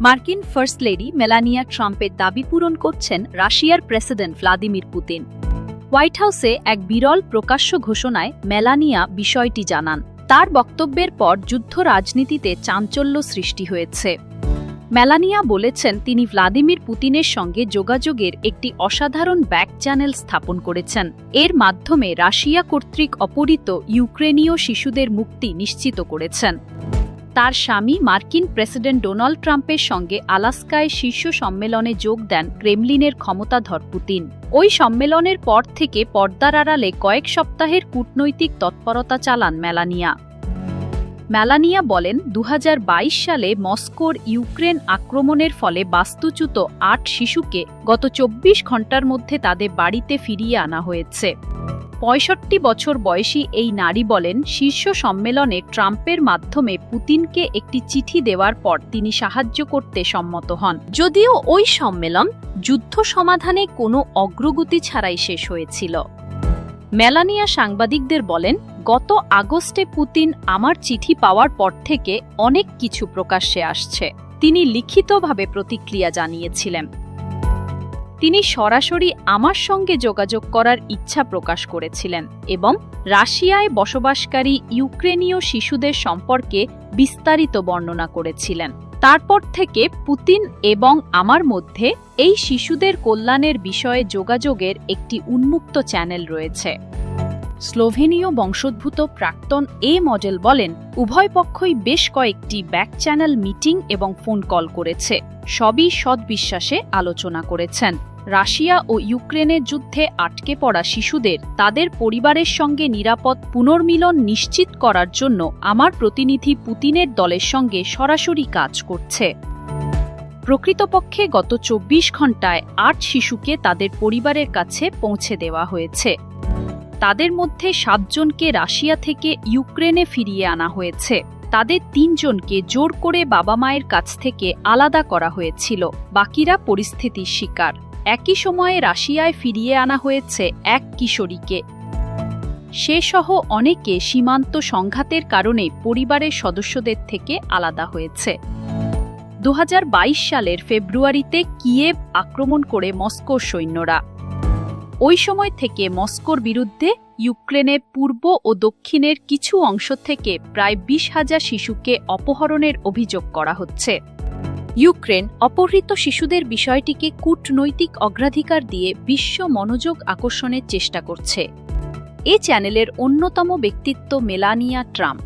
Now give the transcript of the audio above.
মার্কিন first lady Melania ট্রাম্পের দাবি পূরণ করছেন রাশিয়ার প্রেসিডেন্ট ভ্লাদিমির পুতিন। হোয়াইট হাউসে এক বিরল প্রকাশ্য ঘোষণায় মেলানিয়া বিষয়টি জানান। তার বক্তব্যের পর যুদ্ধ রাজনীতিতে চাঞ্চল্য সৃষ্টি হয়েছে। মেলানিয়া বলেছেন, তিনি ভ্লাদিমির পুতিনের সঙ্গে যোগাযোগের একটি অসাধারণ ব্যাক চ্যানেল স্থাপন করেছেন। এর মাধ্যমে রাশিয়া কর্তৃক অপহৃত ইউক্রেনীয় শিশুদের মুক্তি নিশ্চিত করেছেন। তার স্বামী মার্কিন প্রেসিডেন্ট ডোনাল্ড ট্রাম্পের সঙ্গে আলাস্কায় শীর্ষ সম্মেলনে যোগ দেন ক্রেমলিনের ক্ষমতাধর পুতিন। ওই সম্মেলনের পর থেকে পর্দার আড়ালে কয়েক সপ্তাহের কূটনৈতিক তৎপরতা চালান মেলানিয়া। মেলানিয়া বলেন দু হাজার বাইশ সালে মস্কোর ইউক্রেন আক্রমণের ফলে বাস্তুচ্যুত আট শিশুকে গত চব্বিশ ঘণ্টার মধ্যে তাদের বাড়িতে ফিরিয়ে আনা হয়েছে। পঁয়ষট্টি বছর বয়সী এই নারী বলেন, শীর্ষ সম্মেলনে ট্রাম্পের মাধ্যমে পুতিনকে একটি চিঠি দেওয়ার পর তিনি সাহায্য করতে সম্মত হন। যদিও ওই সম্মেলন যুদ্ধ সমাধানে কোনো অগ্রগতি ছাড়াই শেষ হয়েছিল। মেলানিয়া সাংবাদিকদের বলেন, গত আগস্টে পুতিন আমার চিঠি পাওয়ার পর থেকে অনেক কিছু প্রকাশ্যে আসছে। তিনি লিখিতভাবে প্রতিক্রিয়া জানিয়েছিলেন। তিনি সরাসরি আমার সঙ্গে যোগাযোগ করার ইচ্ছা প্রকাশ করেছিলেন এবং রাশিয়ায় বসবাসকারী ইউক্রেনীয় শিশুদের সম্পর্কে বিস্তারিত বর্ণনা করেছিলেন। তারপর থেকে পুতিন এবং আমার মধ্যে এই শিশুদের কল্যাণের বিষয়ে যোগাযোগের একটি উন্মুক্ত চ্যানেল রয়েছে। স্লোভেনীয় বংশোদ্ভূত প্রাক্তন এ মডেল বলেন, উভয় পক্ষই বেশ কয়েকটি ব্যাক চ্যানেল মিটিং এবং ফোন কল করেছে। সবই সদ্বিশ্বাসে আলোচনা করেছেন। রাশিয়া ও ইউক্রেনের যুদ্ধে আটকে পড়া শিশুদের তাদের পরিবারের সঙ্গে নিরাপদ পুনর্মিলন নিশ্চিত করার জন্য আমার প্রতিনিধি পুতিনের দলের সঙ্গে সরাসরি কাজ করছে। প্রকৃতপক্ষে গত চব্বিশ ঘন্টায় আট শিশুকে তাদের পরিবারের কাছে পৌঁছে দেওয়া হয়েছে। তাদের মধ্যে সাতজনকে রাশিয়া থেকে ইউক্রেনে ফিরিয়ে আনা হয়েছে। তাদের তিনজনকে জোর করে বাবা মায়ের কাছ থেকে আলাদা করা হয়েছিল। বাকিরা পরিস্থিতির শিকার। একই সময়ে রাশিয়ায় ফিরিয়ে আনা হয়েছে এক কিশোরীকে। সে সহ অনেকে সীমান্ত সংঘাতের কারণে পরিবারের সদস্যদের থেকে আলাদা হয়েছে। দু হাজার বাইশ সালের ফেব্রুয়ারিতে কিয়েভ আক্রমণ করে মস্কোর সৈন্যরা। ওই সময় থেকে মস্কোর বিরুদ্ধে ইউক্রেনের পূর্ব ও দক্ষিণের কিছু অংশ থেকে প্রায় বিশ হাজার শিশুকে অপহরণের অভিযোগ করা হচ্ছে। ইউক্রেন অপহৃত শিশুদের বিষয়টিকে কূটনৈতিক অগ্রাধিকার দিয়ে বিশ্ব মনোযোগ আকর্ষণের চেষ্টা করছে। এ চ্যানেলের অন্যতম ব্যক্তিত্ব মেলানিয়া ট্রাম্প।